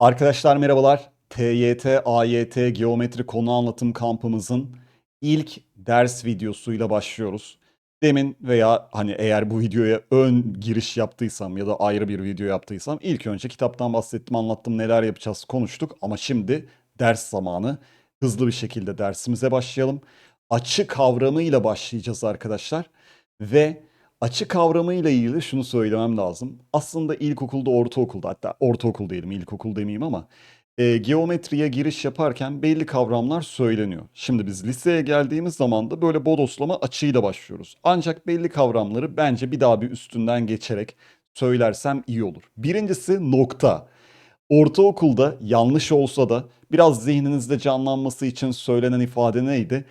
Arkadaşlar merhabalar. TYT, AYT geometri konu anlatım kampımızın ilk ders videosuyla başlıyoruz. Demin veya hani eğer bu videoya ön giriş yaptıysam ya da ayrı bir video yaptıysam ilk önce kitaptan bahsettim, anlattım, neler yapacağız konuştuk ama şimdi ders zamanı. Hızlı bir şekilde dersimize başlayalım. Açı kavramıyla başlayacağız arkadaşlar ve açı kavramıyla ilgili şunu söylemem lazım. Aslında ilkokulda, ortaokulda hatta ortaokul diyelim, ilkokul demeyeyim ama e, geometriye giriş yaparken belli kavramlar söyleniyor. Şimdi biz liseye geldiğimiz zaman da böyle bodoslama açıyla başlıyoruz. Ancak belli kavramları bence bir daha bir üstünden geçerek söylersem iyi olur. Birincisi nokta. Ortaokulda yanlış olsa da biraz zihninizde canlanması için söylenen ifade neydi?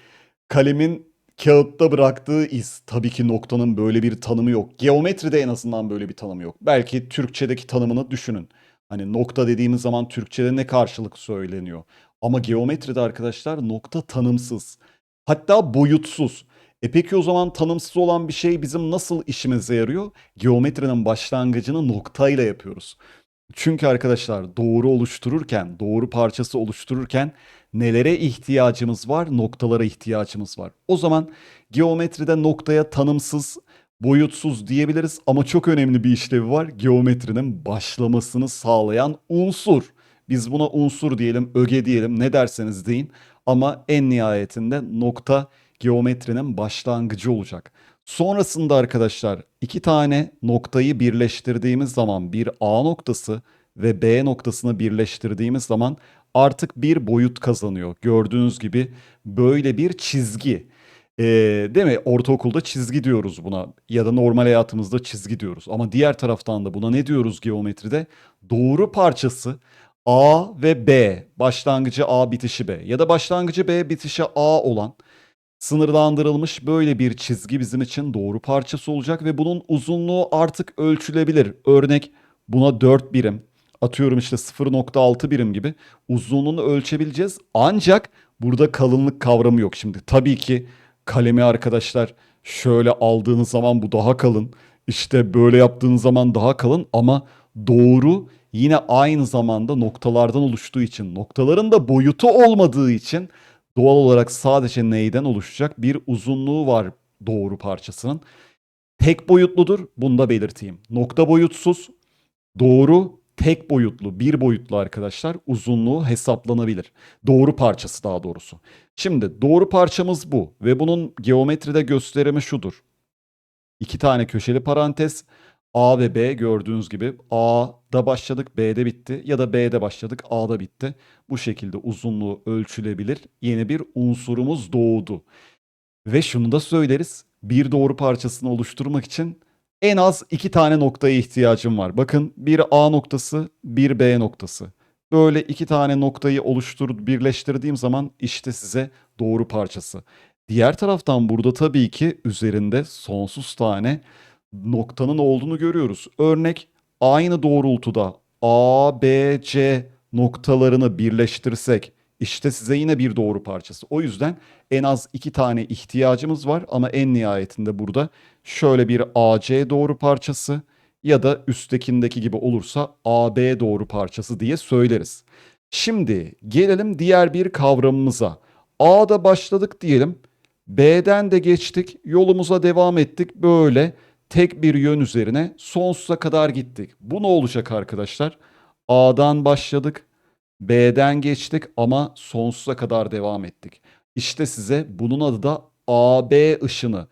Kalemin kağıtta bıraktığı iz. Tabii ki noktanın böyle bir tanımı yok. Geometride en azından böyle bir tanımı yok. Belki Türkçedeki tanımını düşünün. Hani nokta dediğimiz zaman Türkçede ne karşılık söyleniyor? Ama geometride arkadaşlar nokta tanımsız. Hatta boyutsuz. E peki o zaman tanımsız olan bir şey bizim nasıl işimize yarıyor? Geometrinin başlangıcını noktayla yapıyoruz. Çünkü arkadaşlar doğru oluştururken, doğru parçası oluştururken nelere ihtiyacımız var? Noktalara ihtiyacımız var. O zaman geometride noktaya tanımsız, boyutsuz diyebiliriz ama çok önemli bir işlevi var. Geometrinin başlamasını sağlayan unsur. Biz buna unsur diyelim, öge diyelim, ne derseniz deyin ama en nihayetinde nokta geometrinin başlangıcı olacak. Sonrasında arkadaşlar iki tane noktayı birleştirdiğimiz zaman bir A noktası ve B noktasını birleştirdiğimiz zaman artık bir boyut kazanıyor. Gördüğünüz gibi böyle bir çizgi. Ee, değil mi? Ortaokulda çizgi diyoruz buna ya da normal hayatımızda çizgi diyoruz. Ama diğer taraftan da buna ne diyoruz geometride? Doğru parçası A ve B, başlangıcı A bitişi B ya da başlangıcı B bitişi A olan sınırlandırılmış böyle bir çizgi bizim için doğru parçası olacak ve bunun uzunluğu artık ölçülebilir. Örnek buna 4 birim, atıyorum işte 0.6 birim gibi uzunluğunu ölçebileceğiz. Ancak burada kalınlık kavramı yok şimdi. Tabii ki kalemi arkadaşlar şöyle aldığınız zaman bu daha kalın. İşte böyle yaptığınız zaman daha kalın ama doğru yine aynı zamanda noktalardan oluştuğu için, noktaların da boyutu olmadığı için doğal olarak sadece neyden oluşacak? Bir uzunluğu var doğru parçasının. Tek boyutludur. Bunu da belirteyim. Nokta boyutsuz. Doğru tek boyutlu, bir boyutlu arkadaşlar uzunluğu hesaplanabilir. Doğru parçası daha doğrusu. Şimdi doğru parçamız bu ve bunun geometride gösterimi şudur. İki tane köşeli parantez A ve B gördüğünüz gibi A'da başladık B'de bitti ya da B'de başladık A'da bitti. Bu şekilde uzunluğu ölçülebilir yeni bir unsurumuz doğdu. Ve şunu da söyleriz bir doğru parçasını oluşturmak için en az iki tane noktaya ihtiyacım var. Bakın bir A noktası bir B noktası. Böyle iki tane noktayı oluşturup birleştirdiğim zaman işte size doğru parçası. Diğer taraftan burada tabii ki üzerinde sonsuz tane noktanın olduğunu görüyoruz. Örnek aynı doğrultuda A, B, C noktalarını birleştirsek işte size yine bir doğru parçası. O yüzden en az iki tane ihtiyacımız var ama en nihayetinde burada şöyle bir AC doğru parçası ya da üsttekindeki gibi olursa AB doğru parçası diye söyleriz. Şimdi gelelim diğer bir kavramımıza. A'da başladık diyelim. B'den de geçtik. Yolumuza devam ettik. Böyle tek bir yön üzerine sonsuza kadar gittik. Bu ne olacak arkadaşlar? A'dan başladık. B'den geçtik ama sonsuza kadar devam ettik. İşte size bunun adı da AB ışını.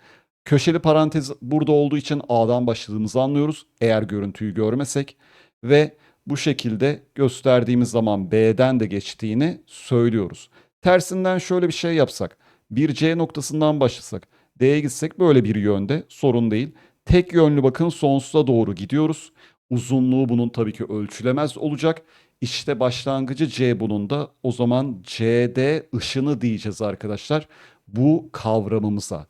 Köşeli parantez burada olduğu için A'dan başladığımızı anlıyoruz. Eğer görüntüyü görmesek ve bu şekilde gösterdiğimiz zaman B'den de geçtiğini söylüyoruz. Tersinden şöyle bir şey yapsak. Bir C noktasından başlasak. D'ye gitsek böyle bir yönde sorun değil. Tek yönlü bakın sonsuza doğru gidiyoruz. Uzunluğu bunun tabii ki ölçülemez olacak. İşte başlangıcı C bunun da o zaman CD ışını diyeceğiz arkadaşlar bu kavramımıza.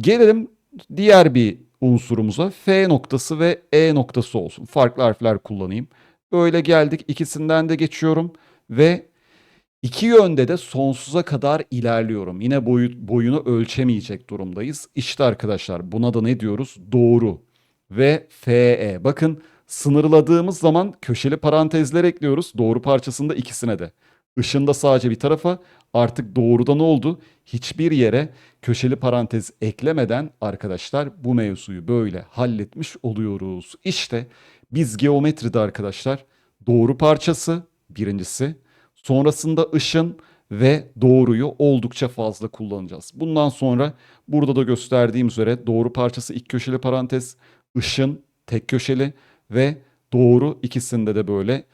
Gelelim diğer bir unsurumuza F noktası ve E noktası olsun. Farklı harfler kullanayım. Böyle geldik ikisinden de geçiyorum ve iki yönde de sonsuza kadar ilerliyorum. Yine boyu, boyunu ölçemeyecek durumdayız. İşte arkadaşlar buna da ne diyoruz? Doğru ve FE. Bakın Sınırladığımız zaman köşeli parantezler ekliyoruz. Doğru parçasında ikisine de. Işında sadece bir tarafa artık doğruda ne oldu? Hiçbir yere köşeli parantez eklemeden arkadaşlar bu mevzuyu böyle halletmiş oluyoruz. İşte biz geometride arkadaşlar doğru parçası birincisi sonrasında ışın ve doğruyu oldukça fazla kullanacağız. Bundan sonra burada da gösterdiğim üzere doğru parçası ilk köşeli parantez, ışın tek köşeli ve doğru ikisinde de böyle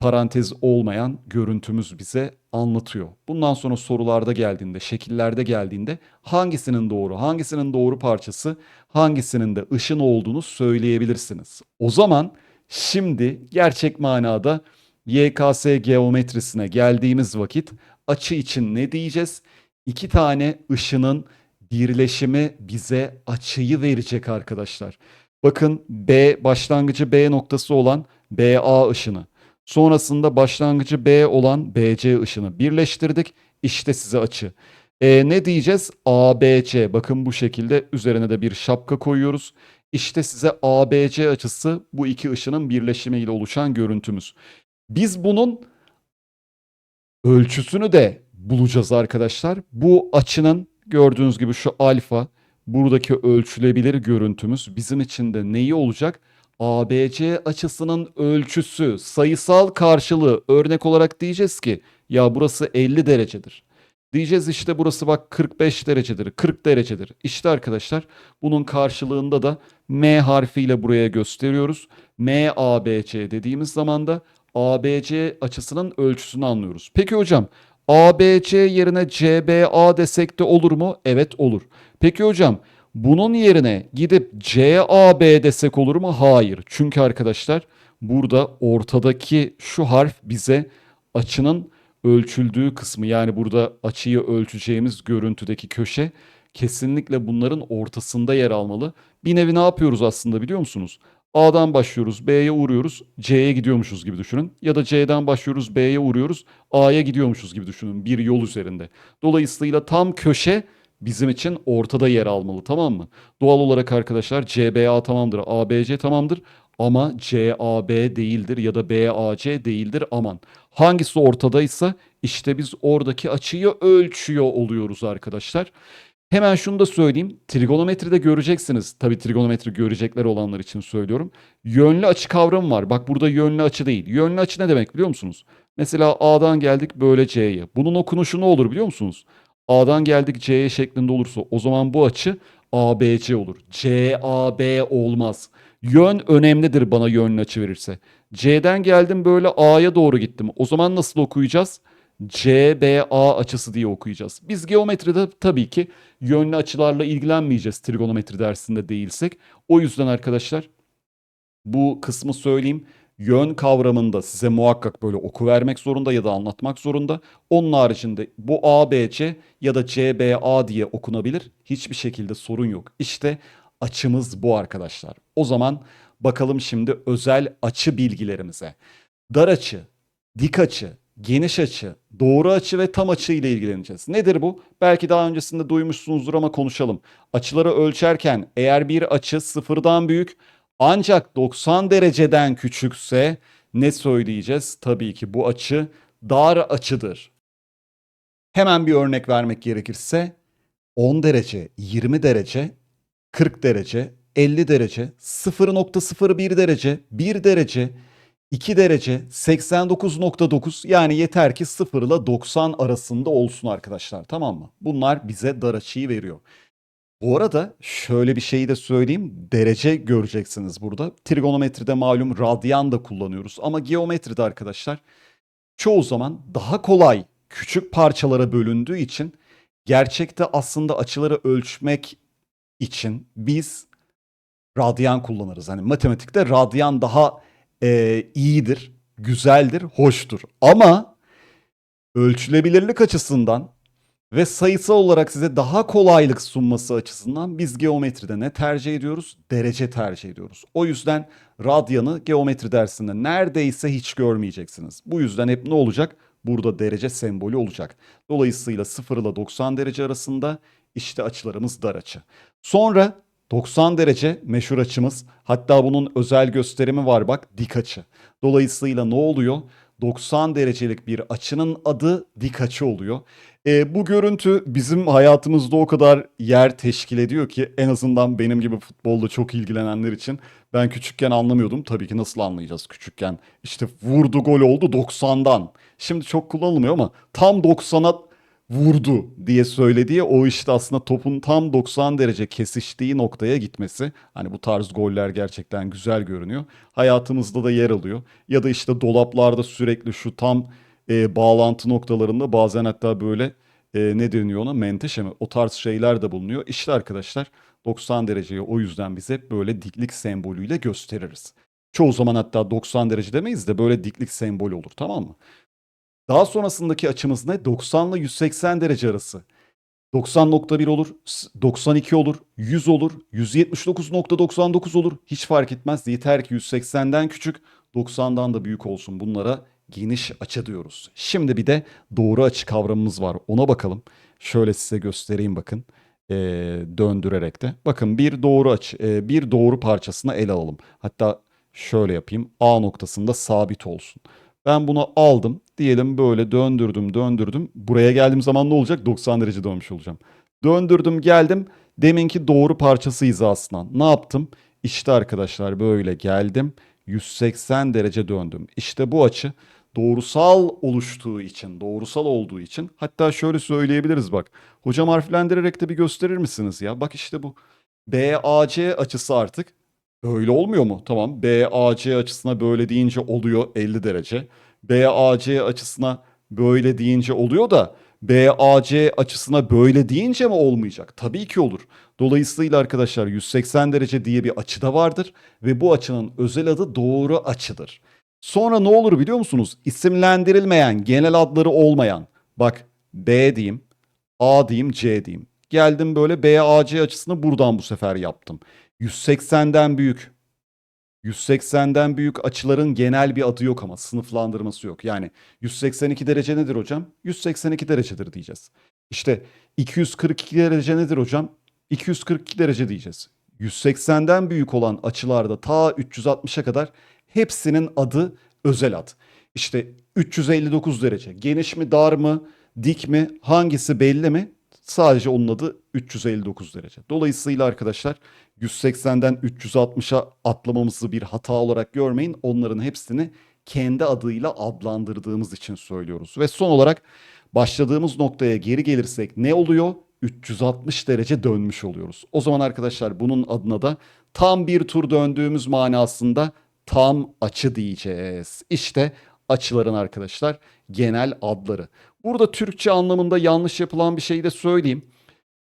parantez olmayan görüntümüz bize anlatıyor. Bundan sonra sorularda geldiğinde, şekillerde geldiğinde hangisinin doğru, hangisinin doğru parçası, hangisinin de ışın olduğunu söyleyebilirsiniz. O zaman şimdi gerçek manada YKS geometrisine geldiğimiz vakit açı için ne diyeceğiz? İki tane ışının birleşimi bize açıyı verecek arkadaşlar. Bakın B başlangıcı B noktası olan BA ışını. Sonrasında başlangıcı B olan BC ışını birleştirdik. İşte size açı. E, ne diyeceğiz? ABC. Bakın bu şekilde üzerine de bir şapka koyuyoruz. İşte size ABC açısı bu iki ışının birleşimiyle oluşan görüntümüz. Biz bunun ölçüsünü de bulacağız arkadaşlar. Bu açının gördüğünüz gibi şu alfa buradaki ölçülebilir görüntümüz bizim için de neyi olacak? ABC açısının ölçüsü, sayısal karşılığı örnek olarak diyeceğiz ki ya burası 50 derecedir. Diyeceğiz işte burası bak 45 derecedir, 40 derecedir. İşte arkadaşlar bunun karşılığında da M harfiyle buraya gösteriyoruz. MABC dediğimiz zaman da ABC açısının ölçüsünü anlıyoruz. Peki hocam ABC yerine CBA desek de olur mu? Evet olur. Peki hocam bunun yerine gidip CAB desek olur mu? Hayır. Çünkü arkadaşlar burada ortadaki şu harf bize açının ölçüldüğü kısmı yani burada açıyı ölçeceğimiz görüntüdeki köşe kesinlikle bunların ortasında yer almalı. Bir nevi ne yapıyoruz aslında biliyor musunuz? A'dan başlıyoruz, B'ye uğruyoruz, C'ye gidiyormuşuz gibi düşünün. Ya da C'den başlıyoruz, B'ye uğruyoruz, A'ya gidiyormuşuz gibi düşünün bir yol üzerinde. Dolayısıyla tam köşe bizim için ortada yer almalı tamam mı? Doğal olarak arkadaşlar CBA tamamdır, ABC tamamdır ama CAB değildir ya da BAC değildir aman. Hangisi ortadaysa işte biz oradaki açıyı ölçüyor oluyoruz arkadaşlar. Hemen şunu da söyleyeyim. Trigonometride göreceksiniz. Tabii trigonometri görecekler olanlar için söylüyorum. Yönlü açı kavramı var. Bak burada yönlü açı değil. Yönlü açı ne demek biliyor musunuz? Mesela A'dan geldik böyle C'ye. Bunun okunuşu ne olur biliyor musunuz? A'dan geldik C'ye şeklinde olursa o zaman bu açı ABC olur. CAB olmaz. Yön önemlidir bana yönlü açı verirse. C'den geldim böyle A'ya doğru gittim. O zaman nasıl okuyacağız? CBA açısı diye okuyacağız. Biz geometride tabii ki yönlü açılarla ilgilenmeyeceğiz trigonometri dersinde değilsek. O yüzden arkadaşlar bu kısmı söyleyeyim. Yön kavramında size muhakkak böyle oku vermek zorunda ya da anlatmak zorunda. Onun haricinde bu ABC ya da CBA diye okunabilir. Hiçbir şekilde sorun yok. İşte açımız bu arkadaşlar. O zaman bakalım şimdi özel açı bilgilerimize. Dar açı, dik açı, geniş açı, doğru açı ve tam açı ile ilgileneceğiz. Nedir bu? Belki daha öncesinde duymuşsunuzdur ama konuşalım. Açıları ölçerken eğer bir açı sıfırdan büyük ancak 90 dereceden küçükse ne söyleyeceğiz? Tabii ki bu açı dar açıdır. Hemen bir örnek vermek gerekirse 10 derece, 20 derece, 40 derece, 50 derece, 0.01 derece, 1 derece, 2 derece 89.9 yani yeter ki 0 ile 90 arasında olsun arkadaşlar tamam mı? Bunlar bize dar açıyı veriyor. Bu arada şöyle bir şeyi de söyleyeyim. Derece göreceksiniz burada. Trigonometride malum radyan da kullanıyoruz ama geometride arkadaşlar çoğu zaman daha kolay küçük parçalara bölündüğü için gerçekte aslında açıları ölçmek için biz radyan kullanırız. Hani matematikte radyan daha e, iyidir, güzeldir, hoştur. Ama ölçülebilirlik açısından ve sayısal olarak size daha kolaylık sunması açısından biz geometride ne tercih ediyoruz? Derece tercih ediyoruz. O yüzden radyanı geometri dersinde neredeyse hiç görmeyeceksiniz. Bu yüzden hep ne olacak? Burada derece sembolü olacak. Dolayısıyla 0 ile 90 derece arasında işte açılarımız dar açı. Sonra 90 derece meşhur açımız. Hatta bunun özel gösterimi var bak dik açı. Dolayısıyla ne oluyor? 90 derecelik bir açının adı dik açı oluyor. E, bu görüntü bizim hayatımızda o kadar yer teşkil ediyor ki en azından benim gibi futbolla çok ilgilenenler için ben küçükken anlamıyordum. Tabii ki nasıl anlayacağız küçükken? İşte vurdu gol oldu 90'dan. Şimdi çok kullanılmıyor ama tam 90'a vurdu diye söylediği o işte aslında topun tam 90 derece kesiştiği noktaya gitmesi. Hani bu tarz goller gerçekten güzel görünüyor. Hayatımızda da yer alıyor. Ya da işte dolaplarda sürekli şu tam e, bağlantı noktalarında bazen hatta böyle e, ne deniyor ona menteşe mi? O tarz şeyler de bulunuyor. İşte arkadaşlar 90 dereceyi o yüzden biz hep böyle diklik sembolüyle gösteririz. Çoğu zaman hatta 90 derece demeyiz de böyle diklik sembolü olur tamam mı? Daha sonrasındaki açımız ne? 90 ile 180 derece arası. 90.1 olur, 92 olur, 100 olur, 179.99 olur. Hiç fark etmez. Yeter ki 180'den küçük, 90'dan da büyük olsun. Bunlara geniş açı diyoruz. Şimdi bir de doğru açı kavramımız var. Ona bakalım. Şöyle size göstereyim bakın. Ee, döndürerek de. Bakın bir doğru açı, e, bir doğru parçasını ele alalım. Hatta şöyle yapayım. A noktasında sabit olsun. Ben bunu aldım. Diyelim böyle döndürdüm, döndürdüm. Buraya geldiğim zaman ne olacak? 90 derece dönmüş olacağım. Döndürdüm, geldim. Deminki doğru parçası hizasından. Ne yaptım? İşte arkadaşlar böyle geldim. 180 derece döndüm. İşte bu açı doğrusal oluştuğu için, doğrusal olduğu için hatta şöyle söyleyebiliriz bak. Hocam harflendirerek de bir gösterir misiniz ya? Bak işte bu. BAC açısı artık Böyle olmuyor mu? Tamam. BAC açısına böyle deyince oluyor 50 derece. BAC açısına böyle deyince oluyor da BAC açısına böyle deyince mi olmayacak? Tabii ki olur. Dolayısıyla arkadaşlar 180 derece diye bir açı da vardır ve bu açının özel adı doğru açıdır. Sonra ne olur biliyor musunuz? İsimlendirilmeyen, genel adları olmayan. Bak B diyeyim, A diyeyim, C diyeyim. Geldim böyle BAC açısını buradan bu sefer yaptım. 180'den büyük. 180'den büyük açıların genel bir adı yok ama sınıflandırması yok. Yani 182 derece nedir hocam? 182 derecedir diyeceğiz. İşte 242 derece nedir hocam? 242 derece diyeceğiz. 180'den büyük olan açılarda ta 360'a kadar hepsinin adı özel ad. İşte 359 derece. Geniş mi, dar mı, dik mi, hangisi belli mi? Sadece onun adı 359 derece. Dolayısıyla arkadaşlar 180'den 360'a atlamamızı bir hata olarak görmeyin. Onların hepsini kendi adıyla adlandırdığımız için söylüyoruz. Ve son olarak başladığımız noktaya geri gelirsek ne oluyor? 360 derece dönmüş oluyoruz. O zaman arkadaşlar bunun adına da tam bir tur döndüğümüz manasında tam açı diyeceğiz. İşte açıların arkadaşlar genel adları. Burada Türkçe anlamında yanlış yapılan bir şey de söyleyeyim.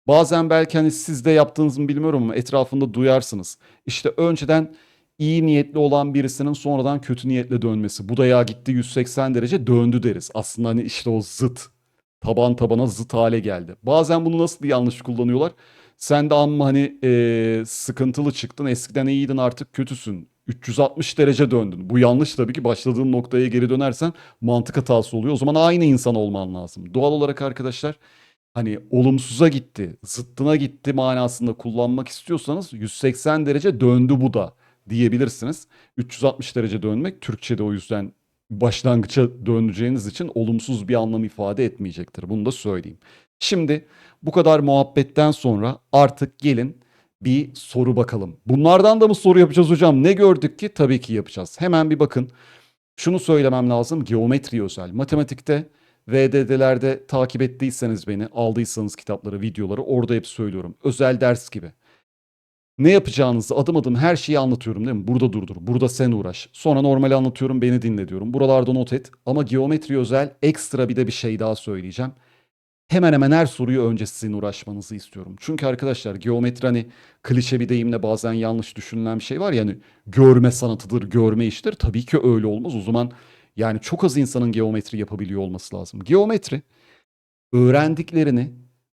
Bazen belki hani siz de yaptığınızı mı bilmiyorum ama etrafında duyarsınız. İşte önceden iyi niyetli olan birisinin sonradan kötü niyetle dönmesi. Bu da ya gitti 180 derece döndü deriz. Aslında hani işte o zıt. Taban tabana zıt hale geldi. Bazen bunu nasıl yanlış kullanıyorlar? Sen de amma hani e, sıkıntılı çıktın. Eskiden iyiydin artık kötüsün. 360 derece döndün. Bu yanlış tabii ki başladığın noktaya geri dönersen mantık hatası oluyor. O zaman aynı insan olman lazım. Doğal olarak arkadaşlar hani olumsuza gitti, zıttına gitti manasında kullanmak istiyorsanız 180 derece döndü bu da diyebilirsiniz. 360 derece dönmek Türkçe'de o yüzden başlangıça döneceğiniz için olumsuz bir anlam ifade etmeyecektir. Bunu da söyleyeyim. Şimdi bu kadar muhabbetten sonra artık gelin bir soru bakalım. Bunlardan da mı soru yapacağız hocam? Ne gördük ki? Tabii ki yapacağız. Hemen bir bakın. Şunu söylemem lazım. Geometri özel. Matematikte VDD'lerde takip ettiyseniz beni, aldıysanız kitapları, videoları orada hep söylüyorum. Özel ders gibi. Ne yapacağınızı adım adım her şeyi anlatıyorum değil mi? Burada durdur, burada sen uğraş. Sonra normal anlatıyorum, beni dinle diyorum. Buralarda not et. Ama geometri özel ekstra bir de bir şey daha söyleyeceğim. Hemen hemen her soruyu önce sizin uğraşmanızı istiyorum. Çünkü arkadaşlar geometri hani klişe bir deyimle bazen yanlış düşünülen bir şey var ya hani görme sanatıdır, görme iştir. Tabii ki öyle olmaz. O zaman yani çok az insanın geometri yapabiliyor olması lazım. Geometri öğrendiklerini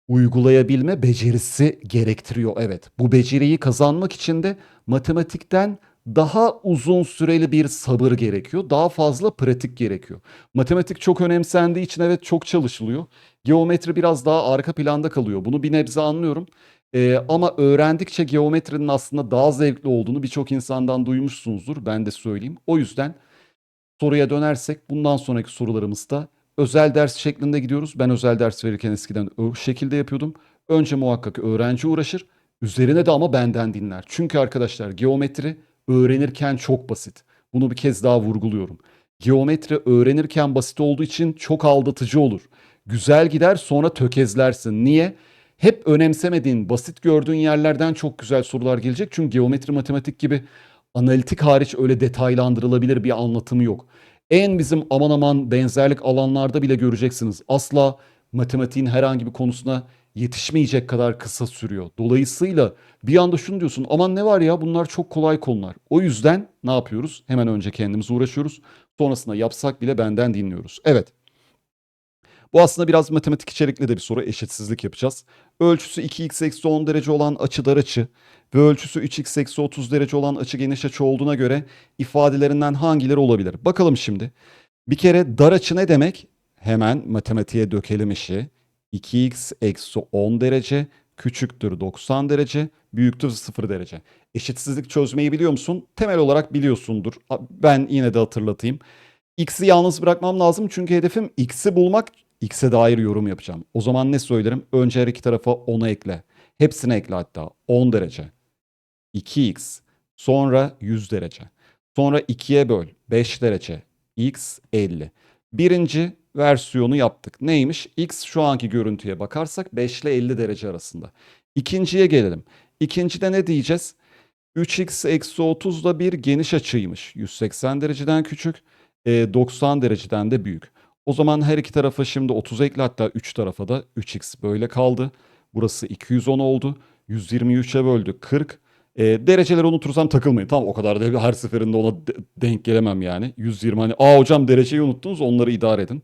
uygulayabilme becerisi gerektiriyor. Evet, bu beceriyi kazanmak için de matematikten daha uzun süreli bir sabır gerekiyor. Daha fazla pratik gerekiyor. Matematik çok önemsendiği için evet çok çalışılıyor. Geometri biraz daha arka planda kalıyor. Bunu bir nebze anlıyorum. Ee, ama öğrendikçe geometrinin aslında daha zevkli olduğunu birçok insandan duymuşsunuzdur. Ben de söyleyeyim. O yüzden soruya dönersek bundan sonraki sorularımızda özel ders şeklinde gidiyoruz. Ben özel ders verirken eskiden o şekilde yapıyordum. Önce muhakkak öğrenci uğraşır. Üzerine de ama benden dinler. Çünkü arkadaşlar geometri öğrenirken çok basit. Bunu bir kez daha vurguluyorum. Geometri öğrenirken basit olduğu için çok aldatıcı olur. Güzel gider sonra tökezlersin. Niye? Hep önemsemediğin, basit gördüğün yerlerden çok güzel sorular gelecek. Çünkü geometri matematik gibi analitik hariç öyle detaylandırılabilir bir anlatımı yok. En bizim aman aman benzerlik alanlarda bile göreceksiniz. Asla matematiğin herhangi bir konusuna yetişmeyecek kadar kısa sürüyor. Dolayısıyla bir anda şunu diyorsun aman ne var ya bunlar çok kolay konular. O yüzden ne yapıyoruz? Hemen önce kendimiz uğraşıyoruz. Sonrasında yapsak bile benden dinliyoruz. Evet. Bu aslında biraz matematik içerikli de bir soru. Eşitsizlik yapacağız. Ölçüsü 2x eksi 10 derece olan açı dar açı ve ölçüsü 3x eksi 30 derece olan açı geniş açı olduğuna göre ifadelerinden hangileri olabilir? Bakalım şimdi. Bir kere dar açı ne demek? Hemen matematiğe dökelim işi. 2x eksi 10 derece küçüktür 90 derece büyüktür 0 derece. Eşitsizlik çözmeyi biliyor musun? Temel olarak biliyorsundur. Ben yine de hatırlatayım. X'i yalnız bırakmam lazım çünkü hedefim X'i bulmak. X'e dair yorum yapacağım. O zaman ne söylerim? Önce her iki tarafa 10'u ekle. Hepsini ekle hatta. 10 derece. 2x. Sonra 100 derece. Sonra 2'ye böl. 5 derece. x 50. Birinci versiyonu yaptık. Neymiş? X şu anki görüntüye bakarsak 5 ile 50 derece arasında. İkinciye gelelim. İkincide ne diyeceğiz? 3x eksi 30 da bir geniş açıymış. 180 dereceden küçük, 90 dereceden de büyük. O zaman her iki tarafa şimdi 30 ekle hatta 3 tarafa da 3x böyle kaldı. Burası 210 oldu. 123'e böldü 40. E, dereceleri unutursam takılmayın. Tamam o kadar da her seferinde ona de- denk gelemem yani. 120 hani aa hocam dereceyi unuttunuz onları idare edin.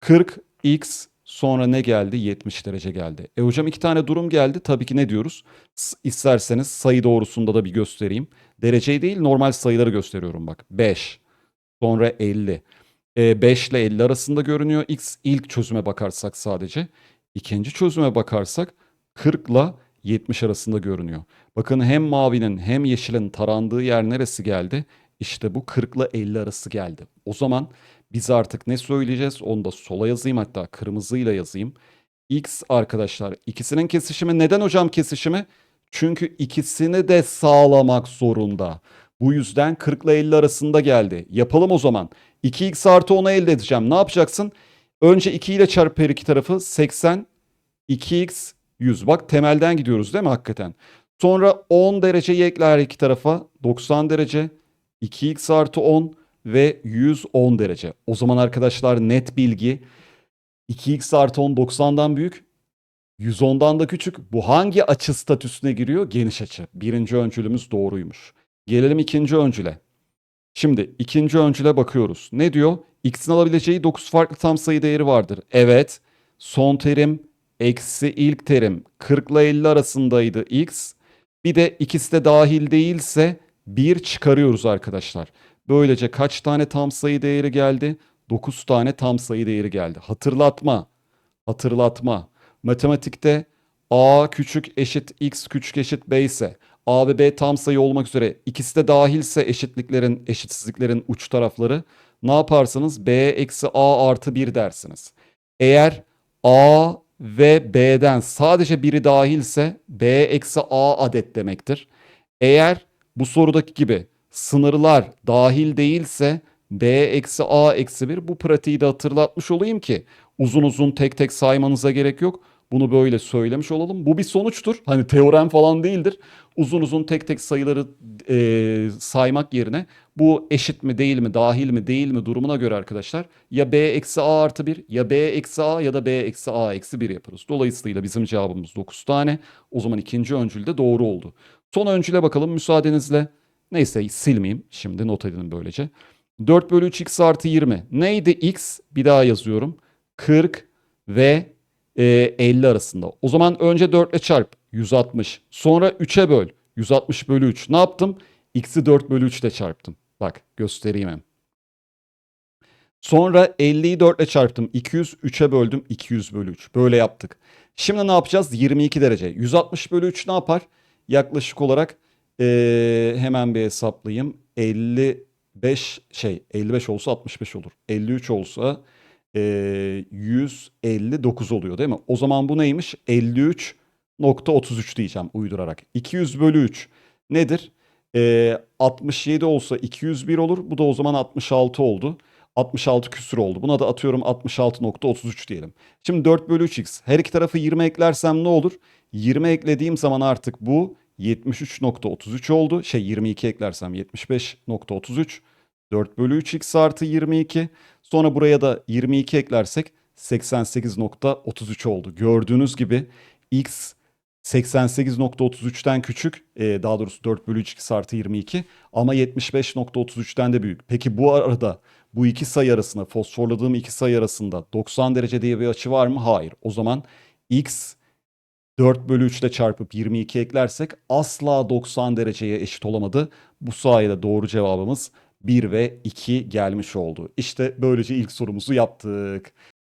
40 x sonra ne geldi? 70 derece geldi. E hocam iki tane durum geldi. Tabii ki ne diyoruz? S- İsterseniz sayı doğrusunda da bir göstereyim. Dereceyi değil normal sayıları gösteriyorum bak. 5 sonra 50. E, 5 ile 50 arasında görünüyor. X ilk çözüme bakarsak sadece. İkinci çözüme bakarsak 40 ile 70 arasında görünüyor. Bakın hem mavinin hem yeşilin tarandığı yer neresi geldi? İşte bu 40 ile 50 arası geldi. O zaman biz artık ne söyleyeceğiz? Onu da sola yazayım hatta kırmızıyla yazayım. X arkadaşlar ikisinin kesişimi neden hocam kesişimi? Çünkü ikisini de sağlamak zorunda. Bu yüzden 40 ile 50 arasında geldi. Yapalım o zaman. 2x artı 10'u elde edeceğim. Ne yapacaksın? Önce 2 ile çarp her iki tarafı 80 2x 100. Bak temelden gidiyoruz değil mi hakikaten? Sonra 10 dereceyi ekle her iki tarafa 90 derece 2x artı 10 ve 110 derece. O zaman arkadaşlar net bilgi 2x artı 10 90'dan büyük 110'dan da küçük. Bu hangi açı statüsüne giriyor? Geniş açı. Birinci öncülümüz doğruymuş. Gelelim ikinci öncüle. Şimdi ikinci öncüle bakıyoruz. Ne diyor? X'in alabileceği 9 farklı tam sayı değeri vardır. Evet. Son terim eksi ilk terim 40 ile 50 arasındaydı X. Bir de ikisi de dahil değilse 1 çıkarıyoruz arkadaşlar. Böylece kaç tane tam sayı değeri geldi? 9 tane tam sayı değeri geldi. Hatırlatma. Hatırlatma. Matematikte A küçük eşit X küçük eşit B ise A ve B tam sayı olmak üzere ikisi de dahilse eşitliklerin, eşitsizliklerin uç tarafları ne yaparsınız? B eksi A artı 1 dersiniz. Eğer A ve B'den sadece biri dahilse B eksi A adet demektir. Eğer bu sorudaki gibi sınırlar dahil değilse B eksi A eksi 1 bu pratiği de hatırlatmış olayım ki uzun uzun tek tek saymanıza gerek yok. Bunu böyle söylemiş olalım. Bu bir sonuçtur. Hani teorem falan değildir. Uzun uzun tek tek sayıları e, saymak yerine bu eşit mi değil mi dahil mi değil mi durumuna göre arkadaşlar ya b eksi a artı 1 ya b eksi a ya da b eksi a eksi 1 yaparız. Dolayısıyla bizim cevabımız 9 tane. O zaman ikinci öncül de doğru oldu. Son öncüle bakalım müsaadenizle. Neyse silmeyeyim. Şimdi not edin böylece. 4 bölü 3 x artı 20. Neydi x? Bir daha yazıyorum. 40 ve e, 50 arasında. O zaman önce 4 ile çarp 160. Sonra 3'e böl 160 bölü 3. Ne yaptım? X'i 4 bölü 3 ile çarptım. Bak göstereyim hem. Sonra 50'yi 4 ile çarptım. 200 3'e böldüm 200 bölü 3. Böyle yaptık. Şimdi ne yapacağız? 22 derece. 160 bölü 3 ne yapar? Yaklaşık olarak eee, hemen bir hesaplayayım. 55 şey 55 olsa 65 olur. 53 olsa eee 159 oluyor değil mi? O zaman bu neymiş? 53.33 diyeceğim uydurarak. 200 bölü 3 nedir? Eee 67 olsa 201 olur. Bu da o zaman 66 oldu. 66 küsür oldu. Buna da atıyorum 66.33 diyelim. Şimdi 4 bölü 3x. Her iki tarafı 20 eklersem ne olur? 20 eklediğim zaman artık bu 73.33 oldu. Şey 22 eklersem 75.33. 4 bölü 3x artı 22. Sonra buraya da 22 eklersek 88.33 oldu. Gördüğünüz gibi x 88.33'ten küçük. e, daha doğrusu 4 bölü 3x artı 22. Ama 75.33'ten de büyük. Peki bu arada bu iki sayı arasında fosforladığım iki sayı arasında 90 derece diye bir açı var mı? Hayır. O zaman x 4 bölü 3 ile çarpıp 22 eklersek asla 90 dereceye eşit olamadı. Bu sayede doğru cevabımız 1 ve 2 gelmiş oldu. İşte böylece ilk sorumuzu yaptık.